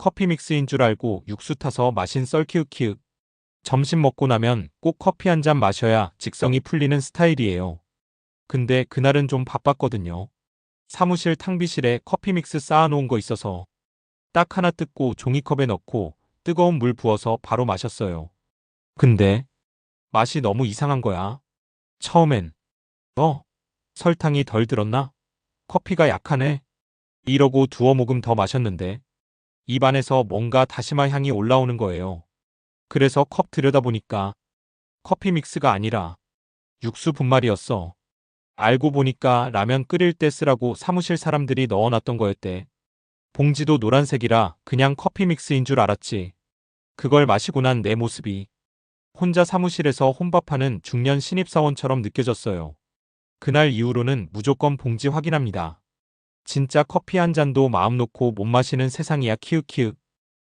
커피 믹스인 줄 알고 육수 타서 마신 썰키우키윽. 점심 먹고 나면 꼭 커피 한 잔 마셔야 직성이 풀리는 스타일이에요. 근데 그날은 좀 바빴거든요. 사무실 탕비실에 커피 믹스 쌓아놓은 거 있어서 딱 하나 뜯고 종이컵에 넣고 뜨거운 물 부어서 바로 마셨어요. 근데 맛이 너무 이상한 거야. 처음엔 어? 설탕이 덜 들었나? 커피가 약하네. 이러고 두어 모금 더 마셨는데 입안에서 뭔가 다시마 향이 올라오는 거예요. 그래서 컵 들여다보니까 커피 믹스가 아니라 육수 분말이었어. 알고 보니까 라면 끓일 때 쓰라고 사무실 사람들이 넣어놨던 거였대. 봉지도 노란색이라 그냥 커피 믹스인 줄 알았지. 그걸 마시고 난 내 모습이 혼자 사무실에서 혼밥하는 중년 신입사원처럼 느껴졌어요. 그날 이후로는 무조건 봉지 확인합니다. 진짜 커피 한 잔도 마음 놓고 못 마시는 세상이야 키읔키읔.